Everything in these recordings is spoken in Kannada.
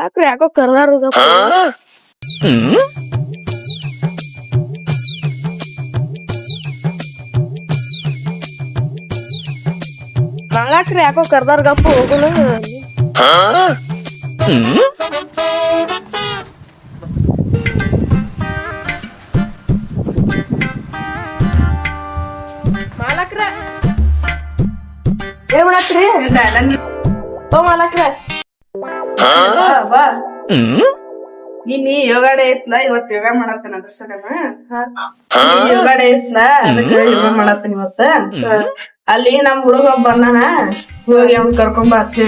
ಮಾಲಕ್ರು ಯಾಕೋ ಕರ್ದಾರ ಮಾಲಕ್ರು ಯಾಕೋ ಕರ್ದಾರ ಗಪ್ಪ ಹೋಗುನು ಮಾಲಕ್ರ ಏನ್ ಮಾಡತ್ರಿ ಓ ಮಾಲಕ್ರ ನಿನ್ನಿ ಯೋಗ ಡೇ ಐತ್ಲ ಇವತ್ ಯೋಗ ಮಾಡತ್ತೇನ ಅದ್ರ ಯೋಗ ಡೇ ಐತ್ಲ ಅದಕ್ಕ ಯೋಗ ಮಾಡತ್ತೇನ ಇವತ್ತ. ಅಲ್ಲಿ ನಮ್ ಹುಡುಗ ಒಬ್ಬ ಬಂದಾನ ಹೋಗಿ ಅವ್ನ್ ಕರ್ಕೊಂಡ್ ಬಾ ಅಂತ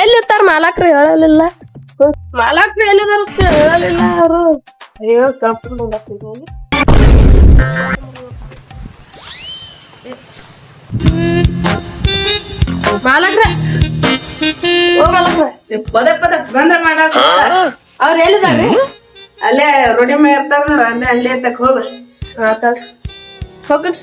ಎಲ್ಲಿರ್ತಾರ ಮಾಲಕ್ರು ಹೇಳಲಿಲ್ಲ. ಮಾಲಕ್ರು ಎಲ್ಲಿದಾರ ಹೇಳಲಿಲ್ಲ ಅವರು ಅಯ್ಯೋ ಮಾಲಕ್ರ ಓ ಮಾಲಕ್ರ ಪದ, ಪದೇ, ಬಂದ್ರ ಮಾಡಾಕ ಅವ್ರ ಅಲ್ಲೇ ರೋಡಿ ಮೇಲೆ ಇರ್ತಾರ ನೋಡ, ಅಲ್ಲೇ ಅಲ್ಲೇ ತಕ್ ಹೋಗ. ಹೋಗಸ್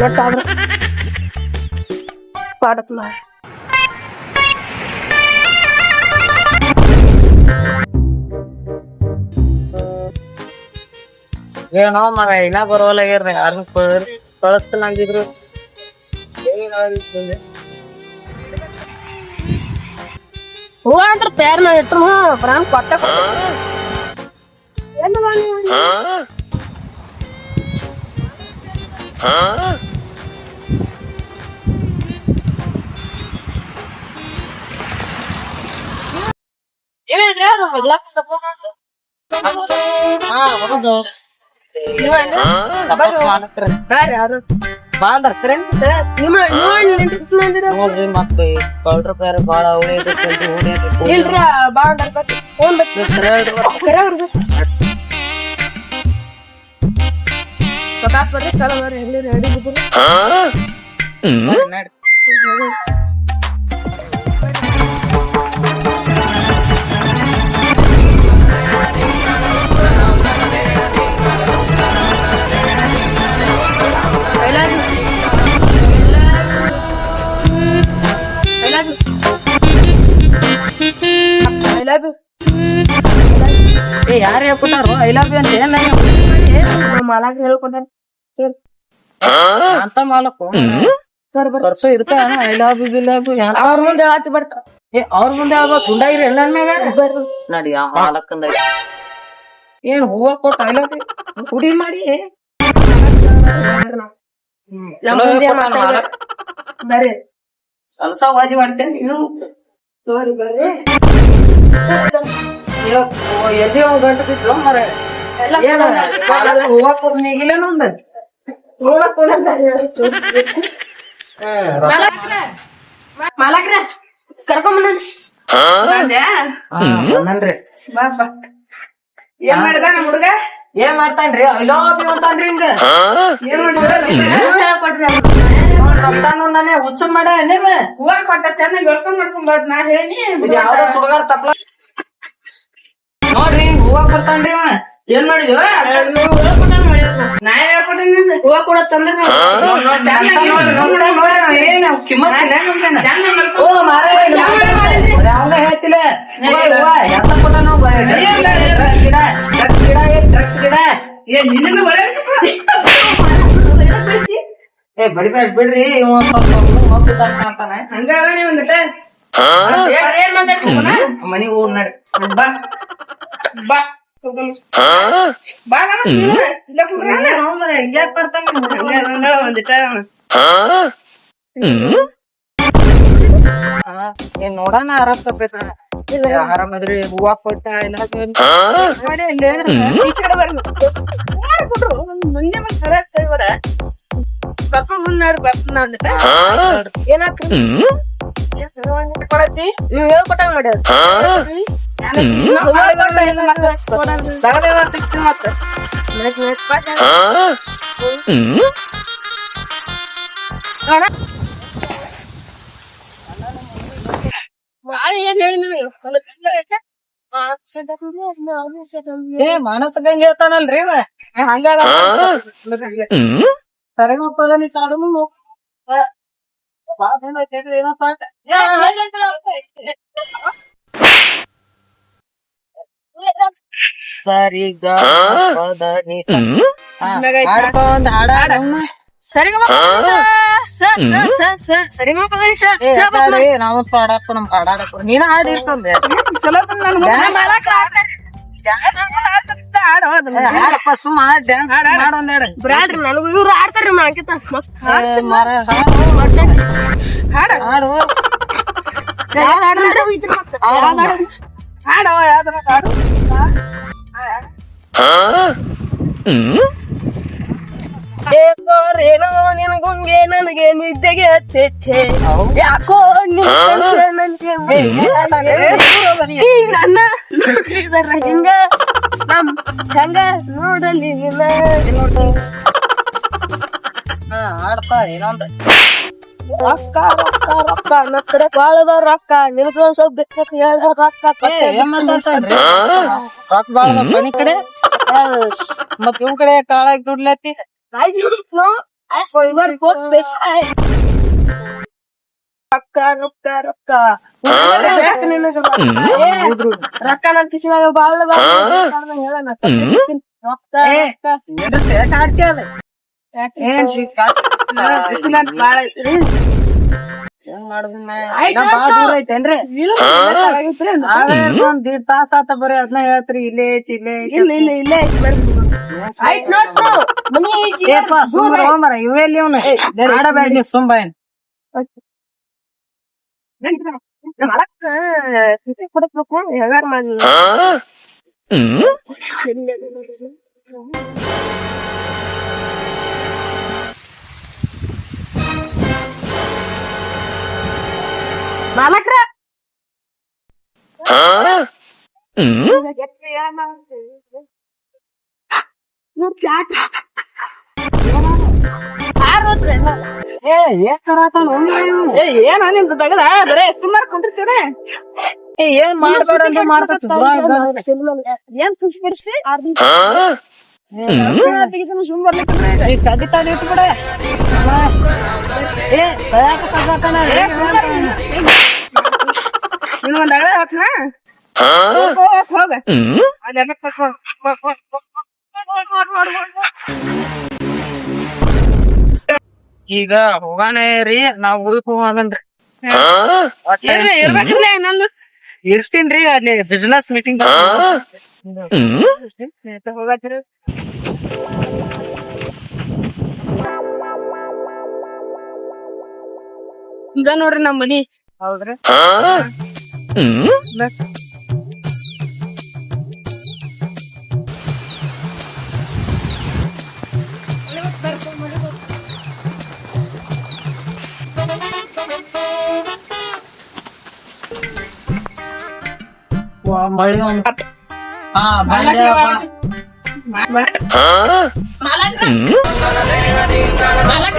ಮಾತಾಡ್ತೀನಿ ನೆಟ್ ಆದ್ರ ಪಾಡಕ್ ನಾ ಏನೋ ಮಗ ಇನ್ನ ಬರೋಲಾಗ್ಯಾರ ಯಾರನ್ನ ಕಳಿಸ್ತಾನ ಅಂದಿದ್ರು ಹೂ ಅಂದ್ರ ಪ್ಯಾರ್ ಮೇಲೆ ಇಟ್ರು ಬ್ರಾನ್ ಕೊಟ್ಟ ಏನು ನೋಡ್ರಿ ಮತ್ತೆ ಕಳ್ರ ಬೇರೆ ಬಾಳ ಅವಳಿ ಬರ್ರಿ ಚಲೋ ಬರ್ರಿ ಎಲ್ಲಿ ರೆಡಿ ಬಿದ್ದಿರಿ ಹೇಳ್ಕೊಟ್ಟಾರು? ಐ ಲವ್ ಯು ಅಂತ ಏನ್ ಮಾಲಾಗ್ ಹೇಳ್ಕೊಂಡಾನ ಅಂತ ಮಾಲಕು ಸರ್ ಬರ್ರಿ. ಕರ್ಸೋ ಐ ಲವ್ ಯು ಗಿ ಲವ್ ಯು ಅವ್ರ ಮುಂದೆ ಹೇಳತ್ತಿ ಬರ್ತ ಏ ಅವ್ರ ಮುಂದೆ ಹೇಳ್ಬೇಕು ಗುಂಡಾಗಿರಿ ಎಲ್ಲ ಬರ್ರಿ. ನಡಿ ಆ ಮಾಲಕ್ಕಂದ ಏನ್ ಹೂವ ಕೊಟ್ಟು ಐ ಲವ್ ಯು ಕುಡಿ ಮಾಡಿ. ಬರ್ರಿ. ಸಲ್ಸ ವಾಜಿ ಮಾಡ್ತೇನೆ. ಇನ್ನು ಸರಿ ಬರ್ರಿ. ಎದೆ ಒಂದ್ ಗಂಟೆ ಬಿದ್ರು. ಮರ ಏನ ಮಾಡಿದ? ಹುಡುಗ ಏನ್ ಮಾಡ್ತಾನ್ರಿ ಐ ಲವ್ ಯು ಅಂತಾನ್ರಿ ಹಿಂಗ ನಾನೇ ಹುಚ್ಚ ಮಾಡ ನೀವ ಹೂವ ಕೊಟ್ಟ ಚೆನ್ನಾಗಿ ಮಾಡ್ಕೊಂಡ್ ನಾ ಹೇಳಿ ಯಾವ್ದೋ ಸುಡಗಾರ ತಪ್ಲ ನೋಡ್ರಿ ಹಿಂಗ್ ಹೂವ ಕೊಡ್ತಾನ್ರಿ ಅವ. ಏನ್ ಮಾಡಿದ್ವ ನಾ ಹೇಳ್ಕೊಟ್ಟೇನಿ ಹೂವ ಕೂಡ ತಂದ್ರೆ ಏನ್ ಓ ಮಾರೇ ಅವಂಗ ಹೇಳ್ತಿಲ್ಲ. ಹೂವ, ಡ್ರಗ್ಸ್ ಗಿಡ ಡ್ರಗ್ಸ್ ಗಿಡ ಏ ಡ್ರಗ್ಸ್ ಗಿಡ? ಏ ನಿನ್ನ ಬರ ಏ ಬಡಿಬೇಡ ಬಿಡ್ರಿ. ಇವ ಸ್ವಲ್ಪ ಕಾಣ್ತಾನೆ ಹಂಗಾರ ನೀವು ನಟ ಏನ್ ಮಾತಾಡ್ತೀನ ಮನಿಗ್ ಹೋಗ್ ನಡ್ರಿ ಬಾ. ಬಾ. ಏನ್ ನೋಡೋಣ ಆರಾಮ್ ತಪ್ಪೈತ ಆರಾಮದ್ರಿ ಹೂವ ಕೊಟ್ಟ ಎಲ್ಲ ಮಾಡಿ ಅಲ್ಲಿ ಮುಂದೆ ಬಂದ್ ಸರಿಯಾಗಿ ಕೈವರ ಕರ್ಕೊಂಡ್ ಬಂದ್ ಬರ್ತಾನ ಒಂದಿಟ ಏನಾಗ್ತದೆ? ಕೊಡತಿ ನೀವ್ ಹೇಳ್ಕೊಟ್ಟಂಗ್ ಮಾಡ್ಯಾರ ತಗದೇದ ಸಿಕ್ತೀನಿ ಮತ್ತೆ ನಾನು ಏನ್ ಹೇಳಿ ನಿನಗೆ ಒಂದು ಗಂಡ ಐತೆ ಆ, ಸೆಟ್ ಹಾಕಿದ್ರೆ ಅದನ್ನ ಅವ್ನು ಸೆಟ್ ಹಾಕಿದ್ರೆ. ಏ ಮಾನಸ ಗಂಗೆ ಹೇಳ್ತಾನಲ್ರಿ ಇವ ಹಂಗಾದ ಸರಿಗಪ್ಪ ನೀ ಸಾಡುನು ಏನಪ್ಪ ಸ ಬ- ಹಾಡಾಡಿ, ನಾವೊಂದ್ ಹಾಡಪ್ಪ ನಮ್ ಹಾಡಾಡಕ ನೀನ ಹಾಡಿ ಇರ್ತಂದೆ ಚಲೋ. ಹಾಡಪ್ಪ ಸುಮ್ಮ ಡ್ಯಾನ್ಸ್ ಹಾಡು ಬ್ರಾಡ್ರಿ ನನಗೂ ಇವ್ರು ಆಡ್ತಾರ್ರಿ ನಾಕಿತ ಮಸ್ತ್ ಹಾಡು ಹಾಡ? ಹಾಡು ಹಾಡು? ಹಾಡು ನಿನ್ ಗುಂಗೆ ನನಗೆ ನಿದ್ದೆಗೆ ಹತ್ತೈತೆ ಯಾಕೋ ನನ್ನ ಹಿಂಗ ನಮ್ ಹೆಂಗ ನೋಡಲಿ ರೊಕ್ಕ ರೊಕ್ಕ ರೊಕ್ಕ ನನ್ನ ಕಡೆ ಬಾಳದ ರೊಕ್ಕ. ಸ್ವಲ್ಪ ಬೇಕು ಹೇಳ ರೊಕ್ಕ ಏನ್ ಬಾಳ ಮನಿ ಕಡೆ? ಮತ್ ಇವ್ ಕಡೆ ಕಾಳಾಗಿ ದುಡ್ಲತ್ತಿ No, I forgot both best I. ರೊಕ್ಕ ರೊಕ್ಕ ರೊಕ್ಕ. ಬೇಕು ನಿನಗೆ ರೊಕ್ಕ. ಏ, ರೊಕ್ಕ ನನ್ ಕಿಸಿದಾಗ ಬಾಳ ಹೇಳಣ. ರೊಕ್ಕ ಏ, ರೊಕ್ಕ ಎದ್ರಸ್ ಯಾಕ್ ಹಾಡ್ತಿ ಅದ? ಏನ್ ಶ್ರೀ ಕಾಟ್- ಬಿಸಿಲಾಗ್ ಬಾಳ ಐತ್ರಿ ಏನ್ ಮಾಡುದಿನ್ನ? ಆಯ್ತ್ ಇನ್ನ ಬಾಳ್ ದೂರ ಐತೇನ್ರಿ ಇಲ್ಲ ತಳಗಿತ್ರಿ ಅಂದ. ಆಗಲೇ ಒಂದ್ ದೀಡ್ ತಾಸ ಆತ ಬರೀ ಅದನ್ನ ಹೇಳ್ತ್ರಿ ಇಲ್ಲೇ ಐತಿ ಇಲ್ಲೇ ಐತಿ. ಇಲ್ಲ ಇಲ್ಲ ಇಲ್ಲೇ ಐತ್ ಬರ್ರಿ ಆಯ್ತ್ ನೋಡ್ತು ಮನಿ ಐತಿ ಏಪ್ಪ ಸುಮ್ರ ಹೋಮರ ಮಾಲಕ್ರ ಏ ಏನ್ ಕರಾತಾನ ಏ ಏನ ನಿಮ್ದು ತಗದ ಬರೇ ಸುಮಾರು ಕುಂಡಿರ್ತೀರ ಏ ಏನ್ ಮಾಡ್ಬೇಡ ಅಂತ ಮಾಡ್ಕೊತ ಏನ್ ಖುಷಿ ಬರ್ಸಿ ಸುಮ್ ಈ ಚಡ್ಡಿ ತಡಿ ಇಟ್ಟು ಬಿಡ ಏ ಕಯಾಕ ಸದ್ದಾತನ ಹಾಕ್ನ ಹೋಗ ಅಲ್ಲೆಲ್ಲ ಕರ್ಕೊಂಡ್ ಹೋಗ್, ಹೋಗ್, ಹೋಗ್, ಹೋಗ್, ಹೋಗ್, ಹೋಗ್, ಹೋಗ್, ಹೋಗ್. ಈಗ ಹೋಗಾನೇ ರೀ ನಾವ್ ಊರಿಗೆ ಹೋಗನ್ರಿ ಏನ್ರಿ, ಇರ್ಬೇಕಿಲ್ಲ ಇನ್ನೊಂದು ಇರ್ತೀನ್ರಿ ಅಲ್ಲಿ ಬಿಸ್ನೆಸ್ ಮೀಟಿಂಗ್ ಹೋಗತ್ರಿ ಈಗ ನೋಡ್ರಿ ನಮ್ ಮನಿ ಹೌದ್ರಿ ವಾ, ಮಳಿ ಒಂದ್ ಹಾ ಬಂದೆ ಇದೇನ್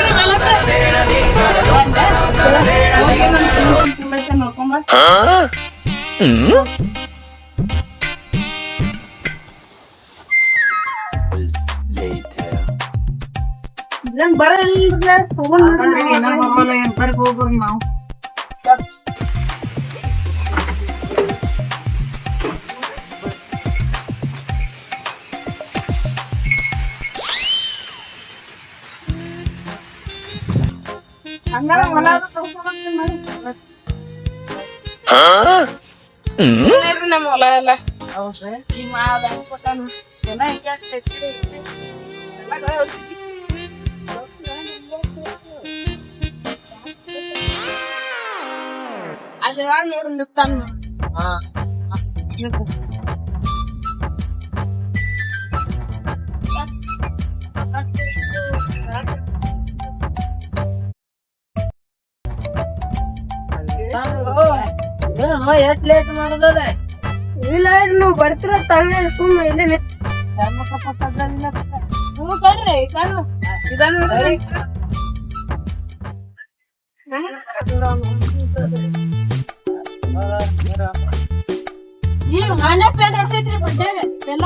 ಬರಲ್ಲ ತಗೊಂಡ್ ಹೋಗ್ರಿ ನಾವು ಹಂಗಾರ ಹೊಲ ಅದು ತಗೊಂಡ್ ಮಾಡಿ. ನೋಡ್ರಿ ನಮ್ಮ ಹೊಲ ಎಲ್ಲ ಈ ಮಾದ ಕೊಟ್ಟಾನ. ಹೊಲ ಹೆಂಗ್ ಆಗ್ತೈತಿ? ಎಲ್ಲ ಕಡೆ ಹೊಡ್ತಿದ್ವಿ. ಅಲ್ಲಿ ಯಾರ್ ನೋಡ್ರಿ ಎಷ್ಟ್ ಲೇಟ್ ಮಾಡೋದದೆ ಇಲ್ಲ ನೀವು ಬರ್ತೀರ ತಾನೇ ಸುಮ್ಮನೆ ಇಲ್ಲಿ ಹ್ಞೂ ಕಣ್ರಿ, ಕಣ್ಣು. ಇದನ್ನ ನೋಡ್ರಿ. ಈ ಮನೆ ಪೇಂಟ್ ಹೊಡ್ತೈತ್ರಿ ಬಡ್ಡೆಗೆ ಎಲ್ಲ